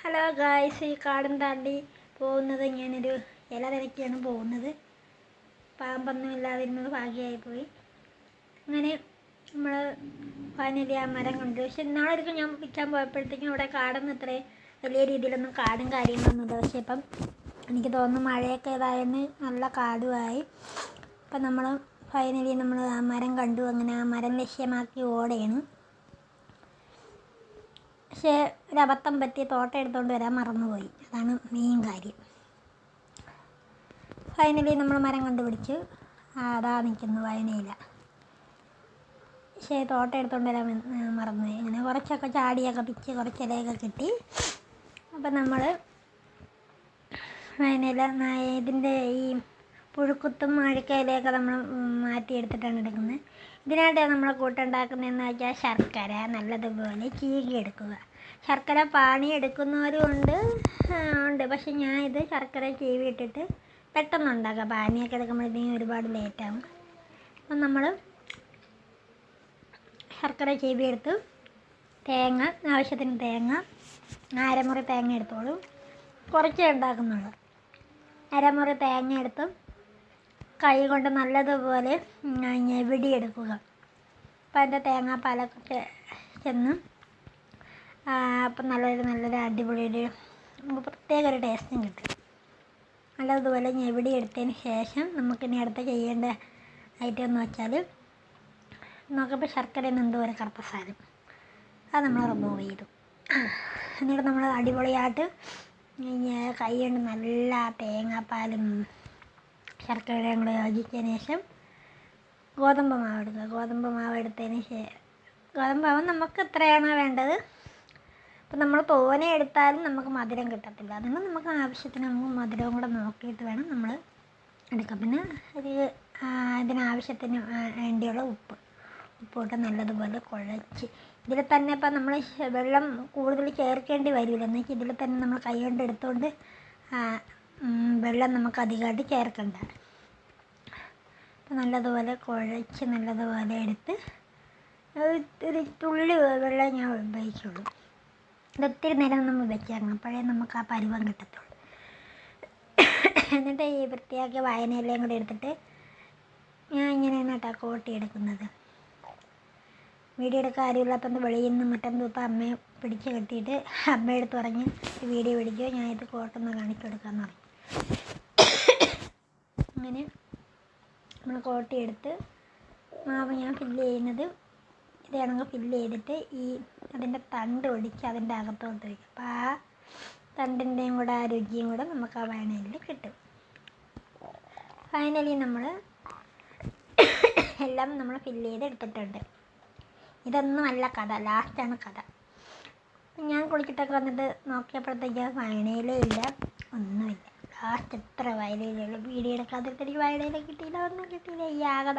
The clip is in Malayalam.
ഹലോ ഗായ്സ് ഈ കാടും താണ്ടി പോകുന്നത് ഞാനൊരു ഇല തിരക്കിയാണ് പോകുന്നത്. പാമ്പൊന്നും ഇല്ലാതിരുന്നത് ഭാഗ്യമായി പോയി അങ്ങനെ നമ്മൾ ഫൈനലി ആ മരം കണ്ടു. പക്ഷെ നാളെ ഞാൻ പിക്കാൻ പോയപ്പോഴത്തേക്കും അവിടെ കാടൊന്നും അത്ര വലിയ രീതിയിലൊന്നും കാടും കാര്യങ്ങളൊന്നുമില്ല പക്ഷേ ഇപ്പം എനിക്ക് തോന്നുന്നു മഴയൊക്കെ ഇതായെന്ന് നല്ല കാടുമായി. അപ്പം നമ്മൾ ഫൈനലി നമ്മൾ ആ മരം കണ്ടു. അങ്ങനെ ആ മരം ലക്ഷ്യമാക്കി ഓടുകയാണ് പക്ഷേ ഒരു അബദ്ധം പറ്റി തോട്ടം എടുത്തുകൊണ്ട് വരാൻ മറന്നുപോയി. അതാണ് മെയിൻ കാര്യം. ഫൈനലി നമ്മൾ മരം കണ്ടുപിടിച്ച്. അതാ നിൽക്കുന്നു വയനയില. പക്ഷേ തോട്ടം എടുത്തുകൊണ്ട് വരാൻ മറന്നുപോയി. അങ്ങനെ കുറച്ചൊക്കെ ചാടിയൊക്കെ പിച്ച് കുറച്ച് ഇലയൊക്കെ കിട്ടി. അപ്പം നമ്മൾ വയനയില ഇതിന്റെ ഈ പുഴുക്കുത്തും അഴുക്കയിലയൊക്കെ നമ്മൾ മാറ്റിയെടുത്തിട്ടാണ് എടുക്കുന്നത്. ഇതിനായിട്ട് നമ്മൾ കൂട്ടുണ്ടാക്കുന്നതെന്ന് വെച്ചാൽ ശർക്കര നല്ലതുപോലെ ചീകി എടുക്കുക. ശർക്കര പാണി എടുക്കുന്നവരും ഉണ്ട് ഉണ്ട്. പക്ഷെ ഞാൻ ഇത് ശർക്കര ചീവി ഇട്ടിട്ട് പെട്ടെന്ന് ഉണ്ടാക്കാം പാനിയൊക്കെ എടുക്കുമ്പോഴത്തേക്കും ഒരുപാട് ലേറ്റാകും അപ്പം നമ്മൾ ശർക്കര ചീവി എടുത്ത് തേങ്ങ ആവശ്യത്തിന് തേങ്ങ അരമുറി തേങ്ങ എടുത്തോളൂ. കുറച്ചേ ഉണ്ടാക്കുന്നുള്ളൂ. അരമുറി തേങ്ങ എടുത്ത് കൈ കൊണ്ട് നല്ലതുപോലെ വെടിയെടുക്കുക. അപ്പം അതിന്റെ തേങ്ങാപ്പാലൊക്കെ ചെന്ന് അപ്പം നല്ലൊരു നല്ലൊരു അടിപൊളി ഒരു നമുക്ക് പ്രത്യേക ഒരു ടേസ്റ്റും കിട്ടും. നല്ലതുപോലെ ഞെവിടി എടുത്തതിന് ശേഷം നമുക്കിനി അടുത്ത ചെയ്യേണ്ട ഐറ്റം എന്ന് വെച്ചാൽ നമുക്കിപ്പോൾ ശർക്കരയിൽ നിന്ന് എന്തോ ഒരു കറുത്ത സാധനം. അത് നമ്മൾ റിമൂവ് ചെയ്തു. എന്നിട്ട് നമ്മൾ അടിപൊളിയായിട്ട് കൈ കൊണ്ട് നല്ല തേങ്ങാപ്പാലും ശർക്കരയും കൂടെ യോജിച്ചതിന് ശേഷം ഗോതമ്പ് മാവ് എടുക്കുക ഗോതമ്പ് മാവ് എടുത്തതിന് ശേഷം ഗോതമ്പ് മാവ് നമുക്ക് എത്രയാണോ വേണ്ടത്. അപ്പം നമ്മൾ തോനെ എടുത്താലും നമുക്ക് മധുരം കിട്ടത്തില്ല. അതുകൊണ്ട് നമുക്ക് ആവശ്യത്തിന് നമുക്ക് മധുരവും കൂടെ നോക്കിയിട്ട് വേണം നമ്മൾ എടുക്കാം പിന്നെ ഒരു ഇതിനാവശ്യത്തിന് വേണ്ടിയുള്ള ഉപ്പ്. ഉപ്പോട്ട് നല്ലതുപോലെ കുഴച്ച്. ഇതിൽ തന്നെ ഇപ്പം നമ്മൾ വെള്ളം കൂടുതൽ ചേർക്കേണ്ടി വരില്ല എന്ന് വെച്ചാൽ ഇതിൽ തന്നെ നമ്മൾ കൈ കൊണ്ട് എടുത്തുകൊണ്ട് വെള്ളം നമുക്ക് അധികമായിട്ട് ചേർക്കണ്ട അപ്പം നല്ലതുപോലെ കുഴച്ച് നല്ലതുപോലെ എടുത്ത് ഒരു തുള്ളി വെള്ളം ഞാൻ ഉപയോഗിക്കുള്ളൂ. ഇത് ഒത്തിരി നേരം നമ്മൾ വെച്ചേക്കണം. അപ്പോഴേ നമുക്ക് ആ പരുവം കിട്ടത്തുള്ളൂ. എന്നിട്ട് ഈ വൃത്തിയാക്കിയ വായനയെല്ലാം കൂടി എടുത്തിട്ട് ഞാൻ ഇങ്ങനെയാണ് കേട്ടോ കോട്ടി എടുക്കുന്നത്. വീഡിയോ എടുക്കാൻ ആരുമില്ലാത്തത് വെളിയിൽ നിന്ന് മറ്റൊന്ന് ഇപ്പം അമ്മയെ പിടിച്ച് കെട്ടിയിട്ട് അമ്മയെടുത്ത് പറഞ്ഞ് വീഡിയോ പിടിക്കുക. ഞാനിത് കോട്ടൊന്ന് കാണിച്ചു കൊടുക്കാമെന്ന് പറഞ്ഞു. അങ്ങനെ നമ്മൾ കോട്ടി എടുത്ത് മാവ് ഞാൻ ഫില്ല് ചെയ്യുന്നത് ഇതാണെങ്കിൽ ഫില്ല് ചെയ്തിട്ട് ഈ അതിന്റെ തണ്ട് ഒടിച്ച് അതിന്റെ അകത്തോട്ട് വയ്ക്കും. അപ്പോൾ ആ തണ്ടിന്റെയും കൂടെ ആ രുചിയും കൂടെ നമുക്ക് ആ വയണയിൽ കിട്ടും. ഫൈനലി നമ്മൾ എല്ലാം നമ്മൾ ഫില്ല് ചെയ്ത് എടുത്തിട്ടുണ്ട്. ഇതൊന്നും അല്ല കഥ ലാസ്റ്റാണ് കഥ. ഞാൻ കുളിച്ചിട്ടൊക്കെ വന്നിട്ട് നോക്കിയപ്പോഴത്തേക്ക് വയണയിലേ ഇല്ല. എത്ര വയലയിലുള്ളൂ വീഡിയോ എടുക്കാതിട്ട് എനിക്ക് വയണയില കിട്ടിയില്ല ഒന്നും കിട്ടിയില്ല. ഈ ആകത